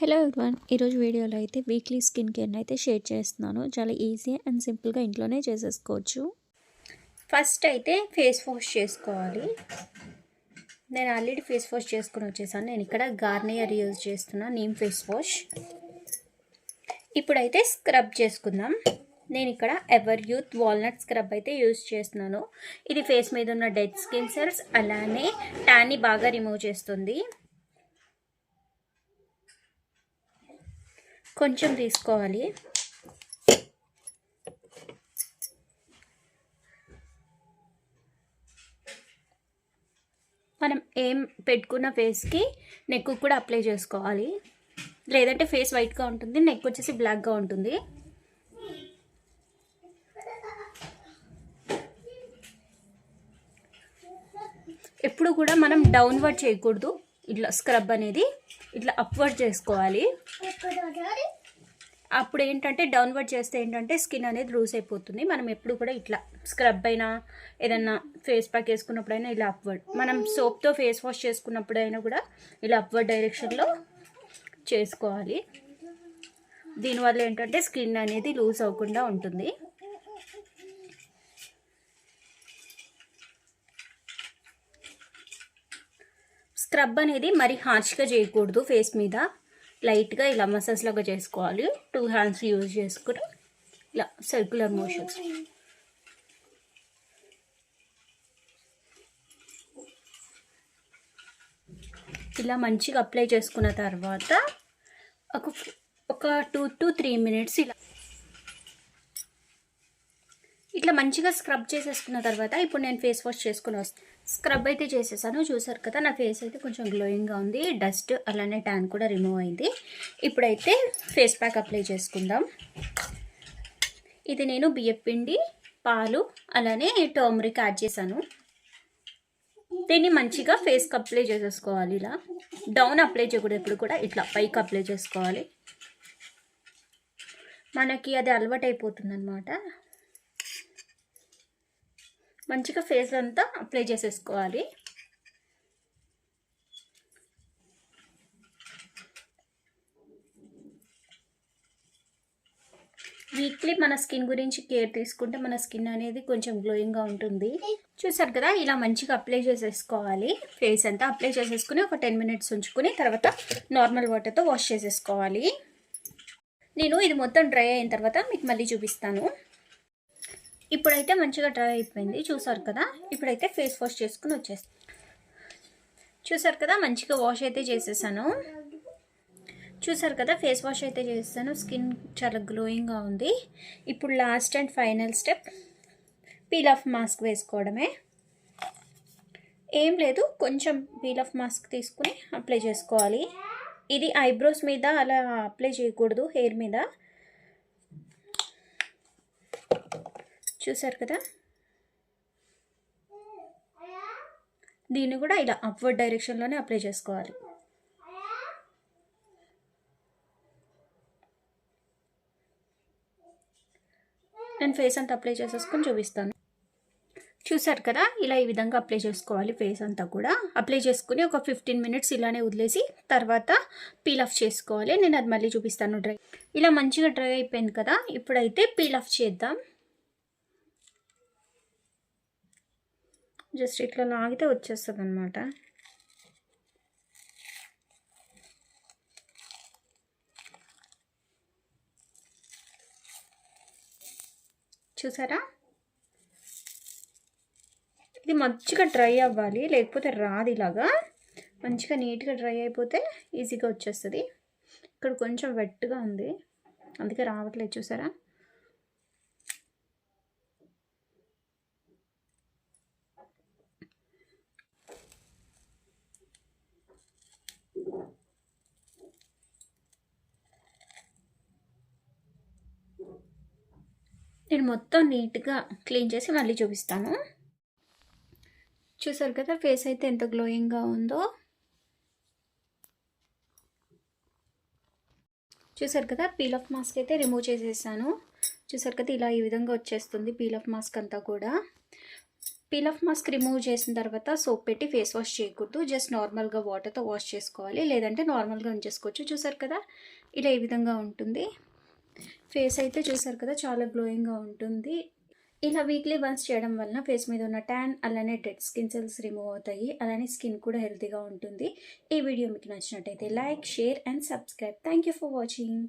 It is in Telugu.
హలో ఎవ్రీవన్ ఈరోజు వీడియోలో అయితే వీక్లీ స్కిన్ కేర్ని అయితే షేర్ చేస్తున్నాను. చాలా ఈజీ అండ్ సింపుల్గా ఇంట్లోనే చేసేసుకోవచ్చు. ఫస్ట్ అయితే ఫేస్ వాష్ చేసుకోవాలి. నేను ఆల్రెడీ ఫేస్ వాష్ చేసుకుని వచ్చేసాను. నేను ఇక్కడ గార్నియర్ యూజ్ చేస్తున్నా నీమ్ ఫేస్ వాష్ ఇప్పుడైతే స్క్రబ్ చేసుకుందాం. నేను ఇక్కడ ఎవర్ యూత్ వాల్నట్ స్క్రబ్ అయితే యూజ్ చేస్తున్నాను. ఇది ఫేస్ మీద ఉన్న డెడ్ స్కిన్ సెల్స్ అలానే ట్యాన్ని బాగా రిమూవ్ చేస్తుంది. కొంచెం తీసుకోవాలి. మనం ఏం పెట్టుకున్న ఫేస్కి నెక్ కూడా అప్లై చేసుకోవాలి. లేదంటే ఫేస్ వైట్గా ఉంటుంది నెక్ వచ్చేసి బ్లాక్గా ఉంటుంది. ఎప్పుడు కూడా మనం డౌన్వర్డ్ చేయకూడదు. ఇట్లా స్క్రబ్ అనేది ఇట్లా అప్వర్డ్ చేసుకోవాలి. అప్పుడు ఏంటంటే డౌన్వర్డ్ చేస్తే ఏంటంటే స్కిన్ అనేది లూజ్ అయిపోతుంది. మనం ఎప్పుడు కూడా ఇట్లా స్క్రబ్ అయినా ఏదన్నా ఫేస్ ప్యాక్ వేసుకున్నప్పుడైనా ఇలా అప్వర్డ్ మనం సోప్తో ఫేస్ వాష్ చేసుకున్నప్పుడైనా కూడా ఇలా అప్వర్డ్ డైరెక్షన్లో చేసుకోవాలి. దీనివల్ల ఏంటంటే స్కిన్ అనేది లూజ్ అవ్వకుండా ఉంటుంది. స్క్రబ్ అనేది మరి హార్ష్గా చేయకూడదు ఫేస్ మీద. లైట్గా ఇలా మసాజ్ లాగా చేసుకోవాలి. టూ హ్యాండ్స్ యూజ్ చేసుకుని ఇలా సర్క్యులర్ మోషన్స్ ఇలా మంచిగా అప్లై చేసుకున్న తర్వాత ఒక ఒక టూ టు త్రీ మినిట్స్ ఇలా ఇట్లా మంచిగా స్క్రబ్ చేసేసుకున్న తర్వాత ఇప్పుడు నేను ఫేస్ వాష్ చేసుకుని వస్తాను స్క్రబ్ అయితే చేసేసాను చూసారు కదా నా ఫేస్ అయితే కొంచెం గ్లోయింగ్గా ఉంది. డస్ట్ అలానే ట్యాన్ కూడా రిమూవ్ అయింది. ఇప్పుడైతే ఫేస్ ప్యాక్ అప్లై చేసుకుందాం. ఇది నేను బియ్యం పిండి పాలు అలానే టర్మరిక్ యాడ్ చేశాను. దీన్ని మంచిగా ఫేస్కి అప్లై చేసేసుకోవాలి ఇలా. డౌన్ అప్లై చేయకూడదు ఇప్పుడు కూడా ఇట్లా పైకి అప్లై చేసుకోవాలి. మనకి అది అలవాటు అయిపోతుంది అనమాట మంచిగా ఫేస్ అంతా అప్లై చేసేసుకోవాలి. వీక్లీ మన స్కిన్ గురించి కేర్ తీసుకుంటే మన స్కిన్ అనేది కొంచెం గ్లోయింగ్గా ఉంటుంది. చూసారు కదా ఇలా మంచిగా అప్లై చేసేసుకోవాలి. ఫేస్ అంతా అప్లై చేసేసుకుని ఒక టెన్ మినిట్స్ ఉంచుకుని తర్వాత నార్మల్ వాటర్తో వాష్ చేసేసుకోవాలి. నేను ఇది మొత్తం డ్రై అయిన తర్వాత మీకు మళ్ళీ చూపిస్తాను. ఇప్పుడైతే మంచిగా డ్రై అయిపోయింది. చూసారు కదా? ఇప్పుడైతే ఫేస్ వాష్ చేసుకుని వచ్చేస్తాను చూసారు కదా? మంచిగా వాష్ అయితే చేసేసాను. చూసారు కదా? ఫేస్ వాష్ అయితే చేసేసాను. స్కిన్ చాలా గ్లోయింగ్గా ఉంది. ఇప్పుడు last and final step. Peel off mask వేసుకోవడమే. ఏం లేదు. కొంచెం పీల్ ఆఫ్ మాస్క్ తీసుకుని అప్లై చేసుకోవాలి. ఇది ఐబ్రోస్ మీద అలా అప్లై చేయకూడదు. హెయిర్ మీద. చూసారు కదా? దీన్ని కూడా ఇలా అప్వర్డ్ డైరెక్షన్లోనే అప్లై చేసుకోవాలి. నేను ఫేస్ అంతా అప్లై చేసేసుకొని చూపిస్తాను. చూసారు కదా? ఇలా ఈ విధంగా అప్లై చేసుకోవాలి ఫేస్ అంతా కూడా. అప్లై చేసుకుని ఒక ఫిఫ్టీన్ మినిట్స్ ఇలానే వదిలేసి తర్వాత పీల్ ఆఫ్ చేసుకోవాలి. నేను అది మళ్ళీ చూపిస్తాను డ్రై. ఇలా మంచిగా డ్రై అయిపోయింది కదా? ఇప్పుడైతే పీల్ ఆఫ్ చేద్దాం. జస్ట్ ఇట్లా లాగితే వచ్చేస్తుంది అనమాట చూసారా? ఇది మంచిగా డ్రై అవ్వాలి లేకపోతే రాదు ఇలాగా. మంచిగా నీట్గా డ్రై అయిపోతే ఈజీగా వచ్చేస్తుంది. ఇక్కడ కొంచెం వెట్గా ఉంది. అందుకే రావట్లేదు చూసారా? నేను మొత్తం నీట్గా క్లీన్ చేసి మళ్ళీ చూపిస్తాను. చూసారు కదా ఫేస్ అయితే ఎంత గ్లోయింగ్గా ఉందో. చూసారు కదా పీల్ ఆఫ్ మాస్క్ అయితే రిమూవ్ చేసేసాను. చూసారు కదా ఇలా ఈ విధంగా వచ్చేస్తుంది పీల్ ఆఫ్ మాస్క్ అంతా కూడా. పీల్ ఆఫ్ మాస్క్ రిమూవ్ చేసిన తర్వాత సోప్ పెట్టి ఫేస్ వాష్ చేయకూడదు. జస్ట్ నార్మల్గా వాటర్తో వాష్ చేసుకోవాలి. లేదంటే నార్మల్గా ఉంచేసుకోవచ్చు. చూసారు కదా ఇలా ఈ విధంగా ఉంటుంది. ఫేస్ అయితే చూసారు కదా చాలా గ్లోయింగ్గా ఉంటుంది. ఇలా వీక్లీ వన్స్ చేయడం వలన ఫేస్ మీద ఉన్న ట్యాన్ అలానే డెడ్ స్కిన్ సెల్స్ రిమూవ్ అవుతాయి. అలానే స్కిన్ కూడా హెల్తీగా ఉంటుంది. ఈ వీడియో మీకు నచ్చినట్టయితే like share and subscribe thank you for watching